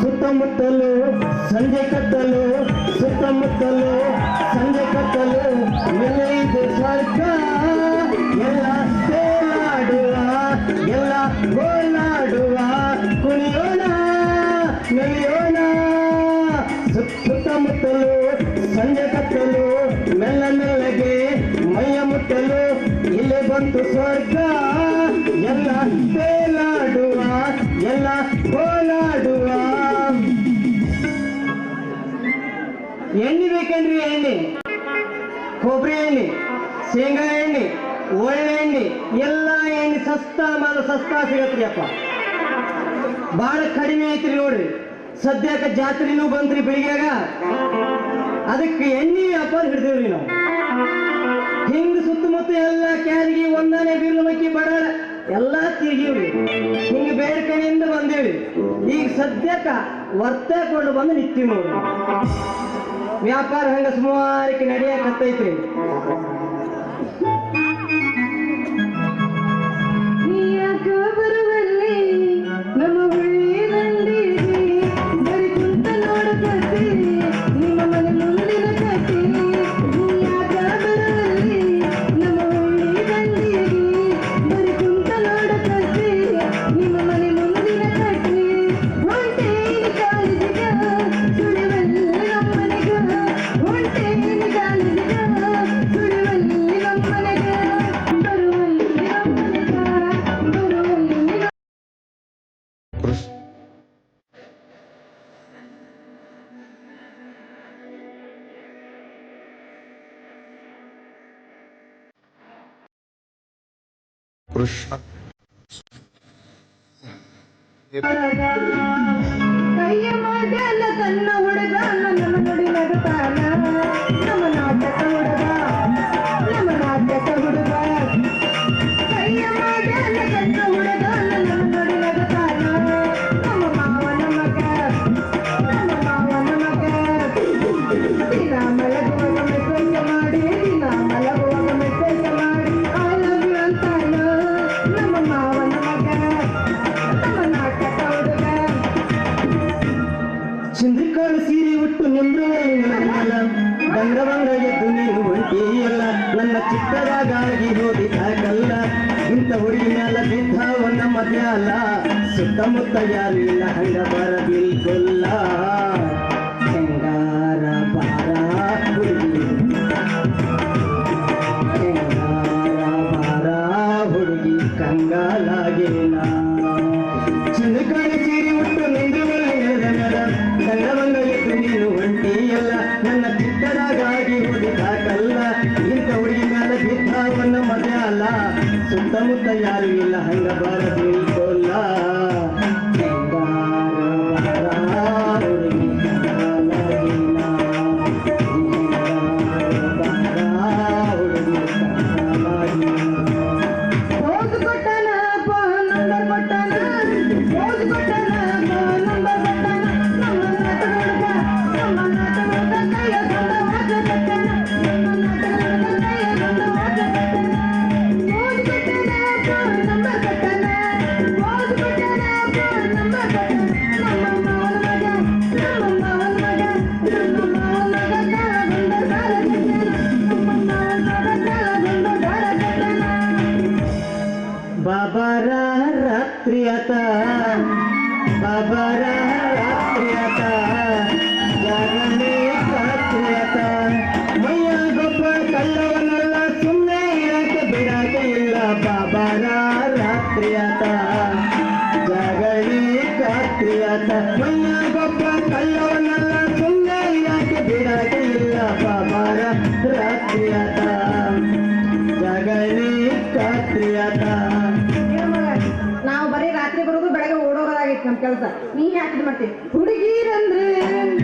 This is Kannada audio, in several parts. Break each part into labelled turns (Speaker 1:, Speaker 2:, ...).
Speaker 1: ಸುತ್ತಮುತ್ತಲು ಸಂಜೆ ಕತ್ತಲು ಸುತ್ತಮುತ್ತಲು ಸಂಜೆ ಕತ್ತಲು ಎಲ್ಲಿದೆ ಸ್ವರ್ಗ ಎಲ್ಲ ಸುತ್ತಮುತ್ತಲು, ಸಂಜೆ ಕತ್ತಲು, ಮೆಲ್ಲ ಮೆಲ್ಲಗೆ ಮೈಯ ಮುಟ್ಟಲು, ಇಲ್ಲಿ ಬಂತು ಸ್ವರ್ಗ, ಎಲ್ಲ ತೇಲಾಡುವ, ಎಲ್ಲ ಕೋಲಾಡುವ. ಎಣ್ಣೆ ಬೇಕೇನ್ರಿ ಎಣ್ಣೆ, ಕೊಬ್ಬರಿ ಎಣ್ಣೆ, ಶೇಂಗಾ ಎಣ್ಣೆ, ಒಳ್ಳೆ ಎಣ್ಣೆ, ಎಲ್ಲ ಎಣ್ಣೆ ಸಸ್ತಾ ಮಾಲ ಸಸ್ತಾ ಸಿಗತ್ರಿ ಅಪ್ಪ. ಬಹಳ ಕಡಿಮೆ ಐತ್ರಿ ನೋಡ್ರಿ. ಸದ್ಯಕ್ಕೆ ಜಾತ್ರೆನೂ ಬಂತ್ರಿ ಬೆಳಿಗ್ಯಾಗ? ಅದಕ್ಕೆ ಎಣ್ಣೆ ವ್ಯಾಪಾರ ಹಿಡಿದೇವ್ರಿ ನಾವು. ಹಿಂಗ್ ಸುತ್ತಮುತ್ತ ಎಲ್ಲ ಕ್ಯಾರಿಗೆ ಒಂದನೇ ಬೀರ್ಲು ಮಕ್ಕಿ ಬಡಾಳ ಎಲ್ಲ ತಿರುಗಿವ್ರಿ. ಹಿಂಗ್ ಬೇರೆ ಕಡೆಯಿಂದ ಬಂದೇವಿ ಈಗ ಸದ್ಯಕ್ಕ ವರ್ತಕೊಂಡು ಬಂದು ನಿಂತೀವಿ ನೋಡ್ರಿ. ವ್ಯಾಪಾರ ಹಂಗ ಸುಮಾರಕ್ಕೆ ನಡೆಯಕತ್ತೈತ್ರಿ. কৃষ্ণ ಎದ್ದು ನೀನು ಹೊಂಟಿಯಲ್ಲ ನನ್ನ ಚಿಕ್ಕದಾಗಾಗಿ ಹೋದಿ ಸಾಕಲ್ಲ. ಇಂಥ ಹುಡುಗಿ ಮ್ಯಾಲ ಬಿದ್ದಾವ ನಮ್ಮ ಮ್ಯಾಲ ಸುತ್ತಮುತ್ತ ಯಾರು ಇಲ್ಲ ಹಂಗ ಬರಬಿಲ್ಕೊಲ್ಲ ಹೆಂಗಾರ ಬಾರ ಹುಡುಗಿ. ಹೆಂಗಾರ ಬಾರ ಹುಡುಗಿ ಕಂಗಾಲಾಗೇನ ಚಂದ್ರಕಾಳಿ ಸೀರೆ ಉಟ್ಟು ನಿಂದು ಕನ್ನಡವಂಗ ಎದ್ದು ನೀನು ಹೊಂಟಿಯಲ್ಲ ನನ್ನ ಚಿಕ್ಕದಾಗಾಗಿ ಸುತ್ತಮುತ್ತ ಯಾರು ಇಲ್ಲ ಹಂಗ ಬಾರ
Speaker 2: But bara ಕೆಲಸ ನೀ ಯಾಕೆ ಮಾಡ್ತೀವಿ ಹುಡುಗಿರಂದ್ರೆ ಹುಡುಗಿರಂದ್ರೆ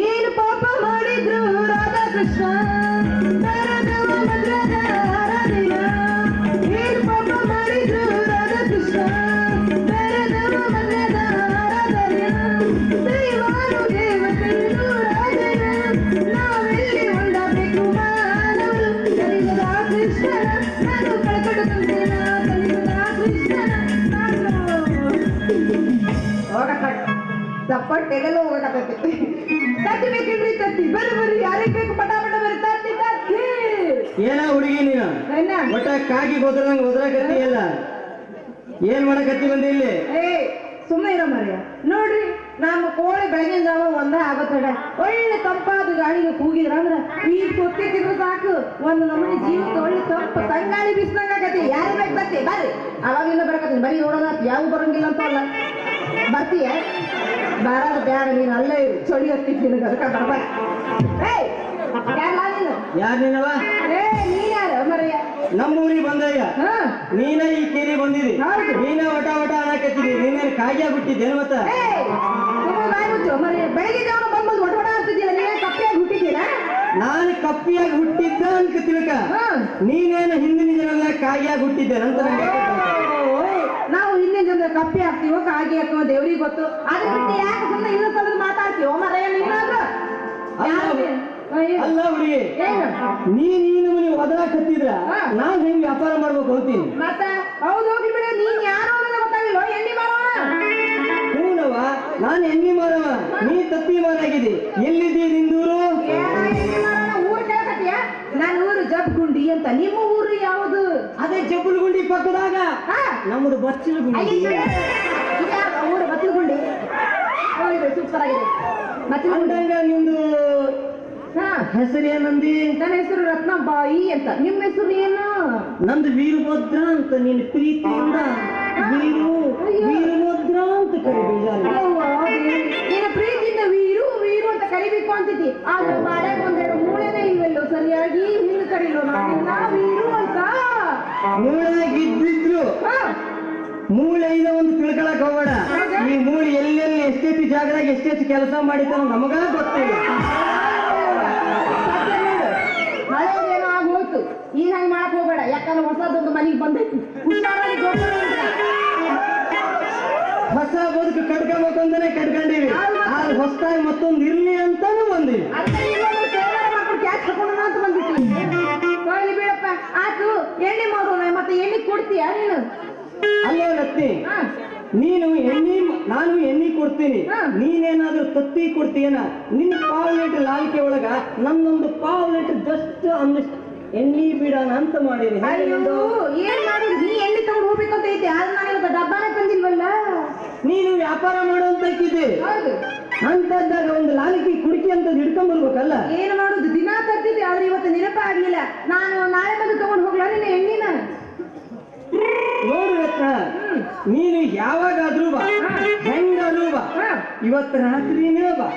Speaker 2: ಏನು ಪಾಪ ಚಪ್ಪಟ್ಟೆಗೆಲ್ಲ ಹೋಗಕತ್ತೈತಿ ತತ್ತಿ ಬೇಕೇನ್ರಿ ತತ್ತಿ. ಬರ್ರಿ ಬರ್ರಿ ಯಾರಿಗೆ ಬೇಕು ಪಟ ಪಟ ಬರ್ರಿ ತತ್ತಿ ತತ್ತಿ.
Speaker 1: ಏನ ಹುಡುಗಿ ನೀನು? ಒಟ್ಟ ಕಾಗಿ ಹೋದ್ರಂಗ ಹೋದ್ರಾಕತ್ತಿ ಎಲ್ಲ. ಏನ್ ಮಾಡಕತ್ತಿ ಬಂದಿ ಇಲ್ಲಿ?
Speaker 2: ಏ ಸುಮ್ಮನೆ ಇರೋ ಮರ್ಯ. ನೋಡ್ರಿ ನಮ್ಮ ಕೋಳಿ ಬೆಳಗಿನ ಜಾವ ಒಂದೇ ಆಗತ್ತಡ ಒಳ್ಳೆ ತಂಪಾದ ಗಾಳಿಗೆ ಕೂಗಿದ್ರ ಅಂದ್ರ ಈ ತೊಟ್ಟಿ ತಿಂದ್ರೆ ಸಾಕು. ಒಂದು ನಮೂನಿ ಜೀವಕ್ಕೆ ಒಳ್ಳೆ ತಂಪ ತಂಗಾಳಿ ಬಿಸ್ದಂಗ ಆಗತಿ ಯಾರು ಬೇಕು ಬರ್ತಿ ಬರ್ರಿ. ಅವಾಗಿಂದ ಬರಕತ್ತೀನಿ. ಬರೀ ನೋಡೋದ ಯಾವ ಬರಂಗಿಲ್ಲ ಅಂತ ಅಲ್ಲ. ಬಾರದ ಬೇಡ ನೀನು ಅಲ್ಲೇ ಇರು. ಚಳಿ ಹತ್ತಿತ್ತು ನಿನಗೆ ಅದಕ್ಕೆ ಬರ್ಬೇಡ ಏಯ್ ಯಾರಲ್ಲ ನೀನು?
Speaker 1: ಯಾರು ನೀನವ
Speaker 2: ಏ ನೀ ಯಾರು? ಮರಯ್ಯ
Speaker 1: ನಮ್ಮ ಊರಿಗೆ ಬಂದಯ್ಯ.
Speaker 2: ಹಾ.
Speaker 1: ನೀನ ಈ ಕೇರಿ ಬಂದಿದಿ.
Speaker 2: ಹೌದು.
Speaker 1: ನೀನ ಒಟ ಒಟ ಅನ್ನಕತ್ತಿದಿ ನೀನೇನು ಕಾಗಿಯ ಬಿಟ್ಟಿದ್ದೇನು ಮತ್ತ
Speaker 2: ಏಯ್, ಸುಮ್ನೆ ಬಾಯ್ ಮುಚ್ಚು, ಮರಿ ಬೆಳಗ್ಗೆ ಜಾವನ ಬಂದ್ ಬಂದ್ ಒಡ ಒಡ ಅಂತಿದ್ದೀರ ನೀವೇ ಕಪ್ಪಿಯಾಗಿ ಹುಟ್ಟಿದ್ದೀರಾ?
Speaker 1: ನಾನು ಕಪ್ಪಿಯಾಗಿ ಹುಟ್ಟಿದ್ದ ಅಂತ ತಿಳ್ಕ.
Speaker 2: ಹಾ.
Speaker 1: ನೀನೇನು ಹಿಂದಿನ ಜನದಾಗ ಕಾಯಿಯಾಗಿ ಹುಟ್ಟಿದ್ದೆ ಅಂತ ನಂಗೆ ಗೊತ್ತಾಯ್ತು.
Speaker 2: ಓಯ್, ನಾವು ಹಿಂದಿನ ಜನ ಕಪ್ಪಿ ಹಾಕ್ತೀವೋ ಕಾಗಿ ಹಾಕೋ ದೇವ್ರಿಗೆ ಗೊತ್ತು. ಅದ್ರ ಬಿಟ್ಟು ಯಾಕೆ ಸುಮ್ಮನೆ ಇಲ್ಲ ಸಲದ ಮಾತಾಡ್ತೀವೋ ಮರ
Speaker 1: ಅಲ್ಲ ಹುಡುಗಿ. ನೀ ನೀನು ಮನೆ ಒದರಾಕತ್ತಿದ್ರ
Speaker 2: ಹಾ.
Speaker 1: ನಾನ್ ಹೆಂಗ್ ವ್ಯಾಪಾರ ಮಾಡ್ಬೇಕು ಅಂತೀನಿ?
Speaker 2: ಮತ್ತ ಹೌದು ಹೋಗಿ ಬಿಡ. ನೀನ್ ಯಾರು ಅನ್ನೋದು ಗೊತ್ತಾಗಿಲ್ಲ ಎಣ್ಣೆ ಮಾರೋಣ
Speaker 1: ಹೂನವ ನಾನು ಎಣ್ಣಿ ಮಾರವ ನೀ ತಪ್ಪಿ ಮಾರಾಗಿದ್ದಿ. ಎಲ್ಲಿದ್ದಿ ನಿಂದೂರು?
Speaker 2: ಊರ್ ಕೇಳಕತ್ತೀಯ? ನನ್ನ ಊರು ಜಬ್ಗುಂಡಿ ಅಂತ. ನಿಮ್ಮ ಊರು ಯಾವುದು?
Speaker 1: ಅದೇ ಜಬ್ಬುಲ್ಗುಂಡಿ ಪಕ್ಕದಾಗ
Speaker 2: ನಮ್ದು
Speaker 1: ನಮ್ಮದು ಬಚ್ಚಲು ಗುಂಡಿ.
Speaker 2: ಊರು ಬಚ್ಚಲಗುಂಡಿ ಸೂಪರ್ ಆಗಿದೆ. ಬಚ್ಚಲಗುಂಡಿ
Speaker 1: ಅಂದಂಗ
Speaker 2: ನಿಮ್ದು
Speaker 1: ಹೆಸರು ಏನಂದಿ
Speaker 2: ನನ್ನ ಹೆಸರು ರತ್ನಬಾಯಿ ಅಂತ. ನಿಮ್ಮ ಹೆಸರು ಏನು?
Speaker 1: ನಂದು ವೀರಭದ್ರ ಅಂತ ನಿನ್ನ ಪ್ರೀತಿಯಿಂದ ವೀರು ವೀರಭದ್ರ ಅಂತ
Speaker 2: ದೇವ್ರೇ. ನಿನ್ನ ಪ್ರೀತಿಯಿಂದ ವೀರು ವೀರು ಅಂತ ಕರಿಬೇಕು ಅಂತಿದ್ದಿ. ಆದ್ರೆ ಬಾಳ್ಯಾಗ ಒಂದೆರಡು ಮೂಳೆನೇ ಇಲ್ವಲ್ಲೋ ಸರಿಯಾಗಿ ಹಿಂಗ್ ಕರೀಲೋ ನಾನಿನ್ನ ವೀರು. ಅಂತ
Speaker 1: ಮೂಳಾಗಿದ್ದಿದ್ರು
Speaker 2: ಹಾ.
Speaker 1: ಮೂಳೆ ಇದೆ ಒಂದು ತಿಳ್ಕೊಳಕ್ ಹೋಗೋಣ. ಈ ಮೂಳೆ ಎಲ್ಲೆಲ್ಲಿ ಎಷ್ಟೆಷ್ಟು ಜಾಗದಾಗ ಎಷ್ಟೆಷ್ಟು ಕೆಲಸ ಮಾಡಿದ್ರು ನಮಗ ಗೊತ್ತಿಲ್ಲ.
Speaker 2: ಹಳೇದೇನೋ ಆಗ್ ಈಗ ಹಂಗೆ ಮಾಡಕ್ ಹೋಗ್ಬೇಡ. ಯಾಕಂದ್ರೆ ಹೊಸದೊಂದು ಮನೆಗೆ ಬಂದೈತಿ.
Speaker 1: ಹೊಸ ಬದುಕು ಕಟ್ಕೋಬೇಕಂತಾನೆ ಕಟ್ಕೊಂಡಿವಿ. ಆದ್ರೆ ಹೊಸದಾಗಿ ಮತ್ತೊಂದು ಇರ್ಲಿ ಅಂತಾನು ಬಂದಿವಿ
Speaker 2: ಬಂದ್ಬಿಟ್ಟಿ ಬಿಡಪ್ಪ. ಆತು ಎಣ್ಣೆ ಮತ್ತೆ ಎಣ್ಣೆ ಕೊಡ್ತೀಯ ನೀನು?
Speaker 1: ಅಲ್ಲೋ
Speaker 2: ಹಾ.
Speaker 1: ನೀನು ಎಣ್ಣೆ ನಾನು ಎಣ್ಣೆ ಕೊಡ್ತೀನಿ.
Speaker 3: ಹಾ.
Speaker 1: ನೀನೇನಾದ್ರೂ ತತ್ತಿ ಕೊಡ್ತೀಯನ? ನಿನ್ನ ಪಾವ್ ಲೀಟರ್ ಲಾಲಿಕೆ ಒಳಗ ನನ್ನೊಂದು ಪಾವ್ ಲೀಟರ್ ಜಸ್ಟ್ ಅನ್ನಿಸ್ತ ಎಣ್ಣೆ ಬಿಡೋಣ ಅಂತ ಮಾಡೀನಿ. ಹೇಗೆ
Speaker 3: ಅಯ್ಯೋ
Speaker 1: ನಿಂದು?
Speaker 3: ಏನ್ ಮಾಡಿ ನೀ ಎಣ್ಣೆ ತಗೊಂಡು ಹೋಗ್ಬೇಕು ಅಂತ ಐತೆ ಆದ್ರೆ ನಾನು ಇವಾಗ ಡಬ್ಬಾನ ತಂದಿಲ್ವಲ್ಲ?
Speaker 1: ನೀನು ವ್ಯಾಪಾರ ಮಾಡುವಂತ
Speaker 3: ಹೌದು.
Speaker 1: ಅಂತದ್ದಾಗ ಒಂದು ಲಾಲಿಕೆ ಕುಡಿಕೆ ಅಂತ ಹಿಡ್ಕೊಂಡ್ ಬರ್ಬೇಕಲ್ಲ
Speaker 3: ಏನು ಮಾಡುದು? ದಿನ ತರ್ತಿದ್ದೆ ಆದ್ರೆ ಇವತ್ತು ನೆನಪ ಆಗ್ಲಿಲ್ಲ ನಾನು ನಾಳೆ ಬಂದು ತಗೊಂಡು ಹೋಗ್ಲಾ ನಿನ್ನ ಎಣ್ಣಿನ?
Speaker 1: ನೋಡು ರತ್ನ ನೀನು ಯಾವಾಗಾದ್ರೂ ಬಾ. ಹೆಂಗಾದ್ರೂ ಬಾ. ಇವತ್ತ ರಾತ್ರಿನೇ ಬಾ.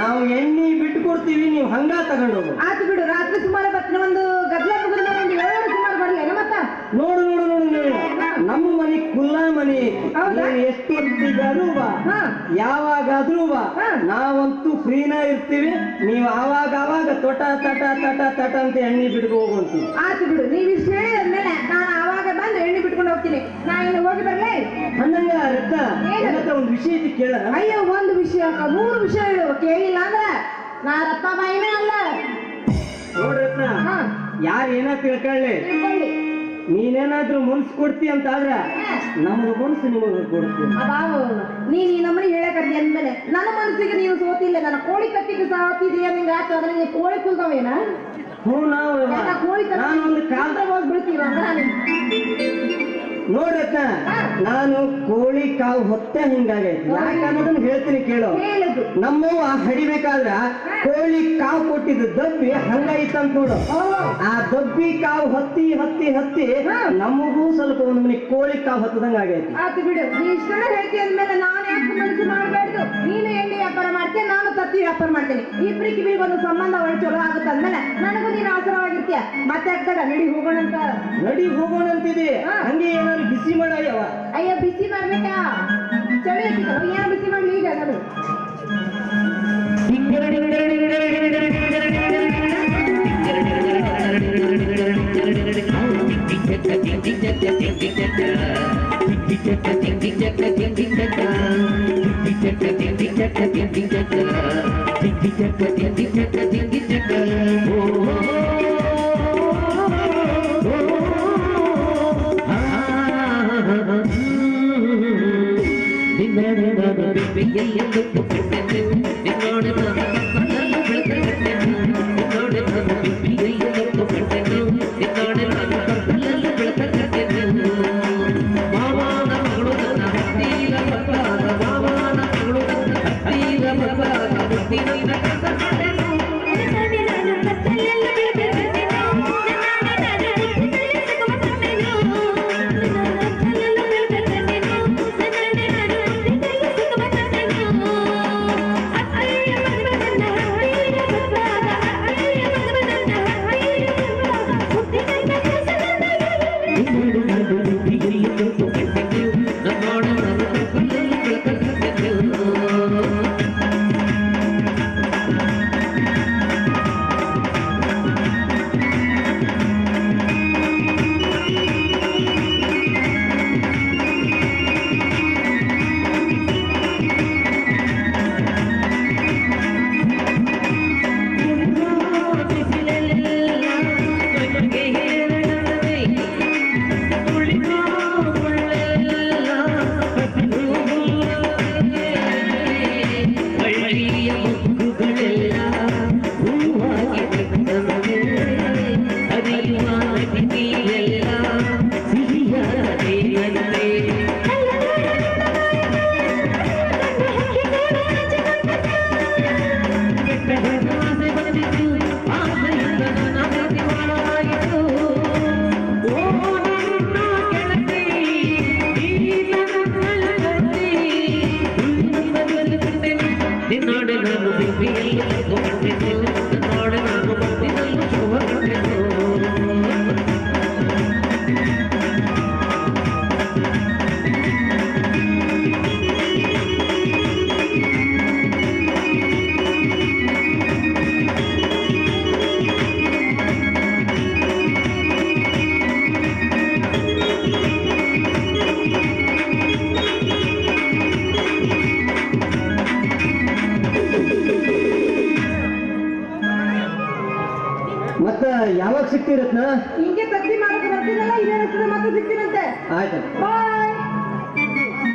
Speaker 1: ನಾವು ಎಣ್ಣೆ ಬಿಟ್ಟು ಕೊಡ್ತೀವಿ ನೀವು ಹಂಗ ತಗೊಂಡು ಹೋಗು.
Speaker 3: ಆತು ಬಿಡು ರಾತ್ರಿ ಸುಮಾರು ಬತ್ತಿನ ಒಂದು ಗದ್ಲ ಮುಗಿದ ಒಂದು ಏಳು ಸುಮಾರು ಬರ್ಲೇನ ಮತ್ತ
Speaker 1: ನೋಡು ನೋಡು ನೋಡು ನೋಡು. ನಮ್ಮ ಮನೆ ಕುಲ್ಲ ಮನೆ. ಎಷ್ಟು ಎಷ್ಟೊತ್ತಿಗಾದ್ರೂ ಬಾ. ಯಾವಾಗಾದ್ರೂ ಬಾ. ನಾವಂತೂ ಫ್ರೀನ ಇರ್ತೀವಿ. ನೀವು ಆವಾಗ ಆವಾಗ ತೊಟ ತಟ ತಟ ತಟ ಅಂತ ಎಣ್ಣೆ ಬಿಡ್ಕೊ ಹೋಗುವಂತೀವಿ
Speaker 3: ಆತು ಬಿಡು ನೀವು ಇಷ್ಟು ಹೇಳಿದ್ಮೇಲೆ ನಾನು ಹೋಗ್ತೀನಿ. ನಾ ಇನ್ನು ಹೋಗಿ ಬರ್ಲೇ?
Speaker 1: ಅಂದಂಗ ರತ್ನ? ಹತ್ರ ಒಂದು ವಿಷಯ ಐತಿ ಕೇಳ.
Speaker 3: ಅಯ್ಯೋ ಒಂದು ವಿಷಯ ಅಕ್ಕ ಮೂರು ವಿಷಯ ಕೇಳಿಲ್ಲ ಅಂದ್ರ? ನಾ ರಪ್ಪ ಬಾಯಿನೇ ಅಲ್ಲ.
Speaker 1: ನೋಡ್ ರತ್ನ
Speaker 3: ಹಾ.
Speaker 1: ಯಾರು ಏನ ತಿಳ್ಕೊಳ್ಳಿ?
Speaker 3: ತಿಳ್ಕೊಳ್ಳಿ.
Speaker 1: ನೀನೇನಾದ್ರೂ ಮನ್ಸು ಕೊಡ್ತಿ ಅಂತ ಆದ್ರ. ನಮ್ದು ಮನ್ಸು ನಿಮಗೆ ಕೊಡ್ತೀವಿ.
Speaker 3: ಅದಾವ ನೀನ್ ಈ ನಮ್ಮನೆ ಹೇಳಕತ್ತಿ ಅಂದ್ಮೇಲೆ ನನ್ನ ಮನಸ್ಸಿಗೆ ನೀನು ಸೋತಿಲ್ಲ ನನ್ನ ಕೋಳಿ ಕಟ್ಟಿಗೆ ಸಾತಿದೆಯಾ ನಿಂಗೆ ಆತ ಅಂದ್ರೆ ನೀನ್ ಕೋಳಿ ಕುಲ್ತಾವೇನ
Speaker 1: ಹ್ಞೂ ನಾವು
Speaker 3: ಕೋಳಿ
Speaker 1: ನಾನು ಒಂದು ಕಾಲ
Speaker 3: ಬೀಳ್ತೀವ ಅಂದ್ರೆ
Speaker 1: ನೋಡ್ರತ್ನ
Speaker 3: ಹಾ.
Speaker 1: ನಾನು ಕೋಳಿ ಕಾವು ಹೊತ್ತೆ ಹಿಂಗಾಗೈತಿ ಯಾಕನ್ನೋದನ್ನ ಹೇಳ್ತೀನಿ ಕೇಳು. ನಮ್ಮವ್ವ ಹಡಿಬೇಕಾದ್ರ ಕೋಳಿ ಕಾವು ಕೊಟ್ಟಿದ್ದು ದಬ್ಬಿ ಹಂಗೈತಂತ ನೋಡು. ಆ ದಬ್ಬಿ ಕಾವು ಹತ್ತಿ ಹತ್ತಿ ಹತ್ತಿ. ನಮಗೂ ಸ್ವಲ್ಪ ಒಂದು ಮನೆ ಕೋಳಿ ಕಾವು ಹತ್ತದಂಗ ಆಗೈತಿ.
Speaker 3: ಆತು ಬಿಡು. ನೀ ಹೇಳ್ತಿ ಅಂದ್ಮೇಲೆ ನಾನು ಯಾಕೆ ಮನಸ್ಸು ಮಾಡಬಾರ್ದು? ನೀನು ಎಣ್ಣೆ ವ್ಯಾಪಾರ ಮಾಡ್ತೀಯ ನಾನು ತತ್ತಿ ವ್ಯಾಪಾರ ಮಾಡ್ತೀನಿ. ಇಬ್ಬರಿಗೆ ಇಬ್ಬರಿಗೆ ಒಂದು ಸಂಬಂಧ ಒಳ್ಳೆ ಚಲೋ ಆಗುತ್ತೆ ಅಂದ್ಮೇಲೆ ನನಗೂ ನೀನು ಆಸರವಾಗಿರ್ತೀಯ. ಮತ್ತೆ ಆಗ್ತಾರ ನಡಿ ಹೋಗೋಣ ಅಂತ
Speaker 1: ನಡಿ ಹೋಗೋಣ ಅಂತಿದೆ
Speaker 3: ಹಾ.
Speaker 1: ಹಂಗೆ ಏನಾದ್ರು ಬಿಸಿ ಮಾಡಯ್ಯವ?
Speaker 3: ಅಯ್ಯೋ ಬಿಸಿ ಮಾಡ್ಬೇಕಾ ಚಳಿ ಐತಿಕಲ್ಲ ಏನೋ ಬಿಸಿ ಮಾಡ್ಲಿ ಈಗ ನಾನು Música